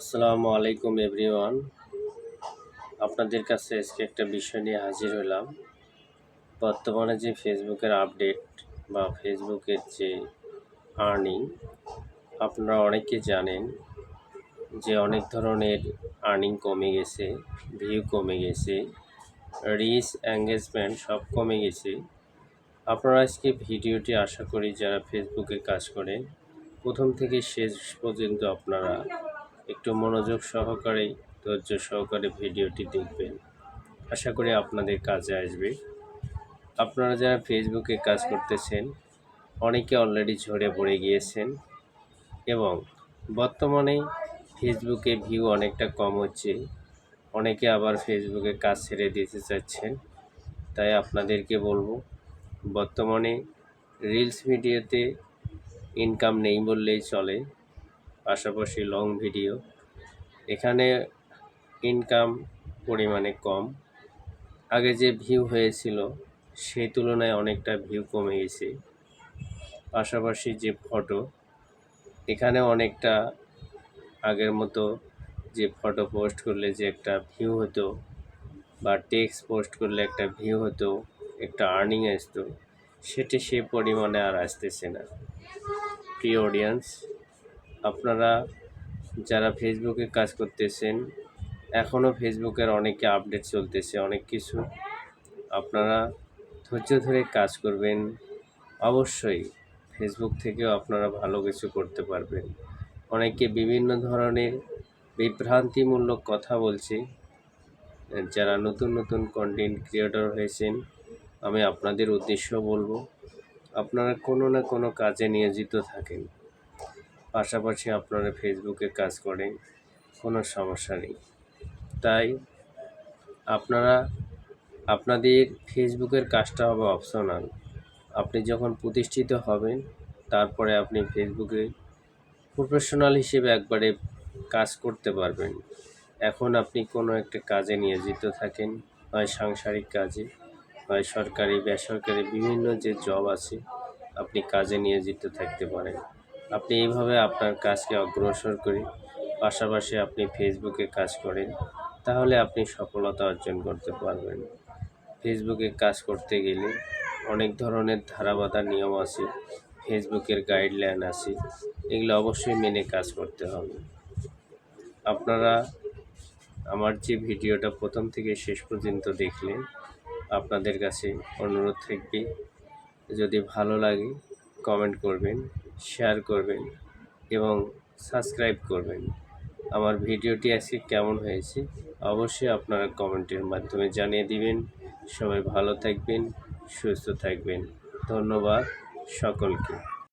আসসালামু আলাইকুম, এভরিওয়ান। আপনাদের কাছে আজকে একটা বিষয় নিয়ে হাজির হলাম। বর্তমানে যে ফেসবুকের আপডেট বা ফেসবুকের যে আর্নিং আপনারা অনেকে জানেন যে অনেক ধরনের আর্নিং কমে গেছে ভিউ কমে গেছে রিচ এঙ্গেজমেন্ট সব কমে গেছে। আপনারা আজকে ভিডিওটি আশা করি যারা ফেসবুকে কাজ করেন, প্রথম থেকে শেষ পর্যন্ত আপনারা একটু মনোযোগ সহকারে ধৈর্য সহকারে ভিডিওটি দেখবেন। আশা করি আপনাদের কাজে আসবে। আপনারা যারা ফেসবুকে কাজ করতেছেন, অনেকে অলরেডি ঝরে পড়ে গিয়েছেন এবং বর্তমানে ফেসবুকে ভিউ অনেকটা কম হচ্ছে, অনেকে আবার ফেসবুকে কাজ ছেড়ে দিতে চাচ্ছেন, তাই আপনাদেরকে বলব, বর্তমানে রিলস ভিডিওতে ইনকাম নেই বললেই চলে। পাশাপাশি লং ভিডিও এখানে ইনকাম পরিমাণে কম। আগে যে ভিউ হয়েছিল সেই তুলনায় অনেকটা ভিউ কমে গেছে। পাশাপাশি যে ফটো এখানে অনেকটা আগের মতো যে ফটো পোস্ট করলে যে একটা ভিউ হতো, বা টেক্সট পোস্ট করলে একটা ভিউ হতো, একটা আর্নিং আসতো, সেটি সে পরিমাণে আর আসতেছে না। প্রিয় অডিয়েন্স আপনারা যারা ফেসবুকে কাজ করতেছেন এখনও ফেসবুকের অনেকে আপডেট চলতেছে, অনেক কিছু, আপনারা ধৈর্য ধরে কাজ করবেন। অবশ্যই ফেসবুক থেকেও আপনারা ভালো কিছু করতে পারবেন। অনেকে বিভিন্ন ধরনের বিভ্রান্তিমূলক কথা বলছে, যারা নতুন নতুন কন্টেন্ট ক্রিয়েটর হয়েছেন, আমি আপনাদের উদ্দেশ্য বলব, আপনারা কোনো না কোনো কাজে নিয়োজিত থাকেন। পাশাপাশি আপনারা ফেসবুকে কাজ করেন, কোনো সমস্যা নেই। তাই আপনারা, আপনাদের ফেসবুকের কাজটা হবে অপশনাল আপনি যখন প্রতিষ্ঠিত হবেন, তারপরে আপনি ফেসবুকে প্রফেশনাল হিসেবে একবারে কাজ করতে পারবেন। এখন আপনি কোনো একটা কাজে নিয়োজিত থাকেন, হয় সাংসারিক কাজে, হয় সরকারি, বেসরকারি, বিভিন্ন যে জব আছে, আপনি কাজে নিয়োজিত থাকতে পারেন। আপনি এইভাবে আপনার কাজকে অগ্রসর করি, পাশাপাশি আপনি ফেসবুকে কাজ করেন, তাহলে আপনি সফলতা অর্জন করতে পারবেন। ফেসবুকে কাজ করতে গেলে অনেক ধরনের ধারাবাধা নিয়ম আছে ফেসবুকের গাইডলাইন আছে, এগুলো অবশ্যই মেনে কাজ করতে হবে। আপনারা আমার যে ভিডিওটা প্রথম থেকে শেষ পর্যন্ত দেখলেন, আপনাদের কাছে অনুরোধ থাকবে, যদি ভালো লাগে কমেন্ট করবেন। শেয়ার করবেন এবং সাবস্ক্রাইব করবেন। আমার ভিডিওটি আজকে কেমন হয়েছে অবশ্যই আপনারা কমেন্টের মাধ্যমে জানিয়ে দিবেন। সবাই ভালো থাকবেন, সুস্থ থাকবেন। ধন্যবাদ সকলকে।